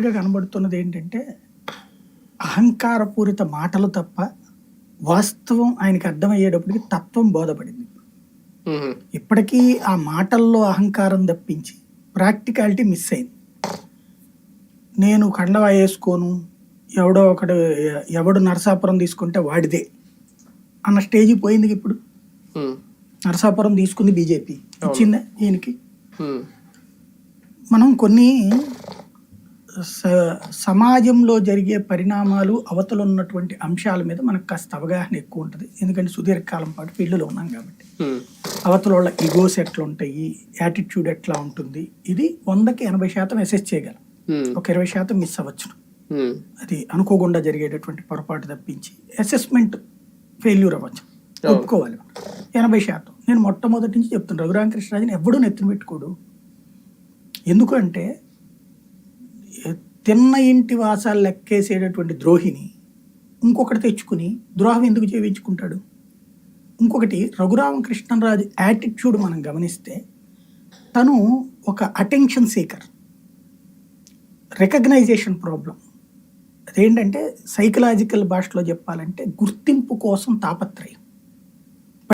గా కనబడుతున్నది ఏంటంటే అహంకారపూరిత మాటలు తప్ప వాస్తవం ఆయనకి అర్థమయ్యేటప్పటికి తత్వం బోధపడింది. ఇప్పటికీ ఆ మాటల్లో అహంకారం తప్పించి ప్రాక్టికాలిటీ మిస్ అయింది. నేను కండవా వేసుకోను ఎవడో ఒకడు ఎవడు నరసాపురం తీసుకుంటే వాడిదే అన్న స్టేజ్కి పోయింది ఇప్పుడు. నరసాపురం తీసుకుంది బీజేపీ. ఇచ్చిందా ఈయనకి? మనం కొన్ని సమాజంలో జరిగే పరిణామాలు అవతల ఉన్నటువంటి అంశాల మీద మనకు కాస్త అవగాహన ఎక్కువ ఉంటుంది. ఎందుకంటే సుదీర్ఘకాలం పాటు ఫీల్డ్లో ఉన్నాం కాబట్టి. అవతల వాళ్ళ ఈగోస్ ఎట్లా ఉంటాయి యాటిట్యూడ్ ఎట్లా ఉంటుంది ఇది వందకి ఎనభై శాతం అసెస్ చేయగలం. ఒక ఇరవై శాతం మిస్ అవ్వచ్చు అది అనుకోకుండా జరిగేటటువంటి పొరపాటు తప్పించి అసెస్మెంట్ ఫెయిల్యూర్ అవ్వచ్చు. ఒప్పుకోవాలి ఎనభై శాతం. నేను మొట్టమొదటి నుంచి చెప్తాను రఘురామకృష్ణరాజుని ఎవడూ నెత్తిన పెట్టుకోడు. ఎందుకంటే తిన్న ఇంటి వాసాలు లెక్కేసేటటువంటి ద్రోహిని ఇంకొకటి తెచ్చుకుని ద్రోహం ఎందుకు చేయించుకుంటాడు? ఇంకొకటి రఘురామకృష్ణరాజు యాటిట్యూడ్ మనం గమనిస్తే తను ఒక అటెన్షన్ సీకర్ రికగ్నైజేషన్ ప్రాబ్లం అదేంటంటే సైకలాజికల్ భాషలో చెప్పాలంటే గుర్తింపు కోసం తాపత్రయం.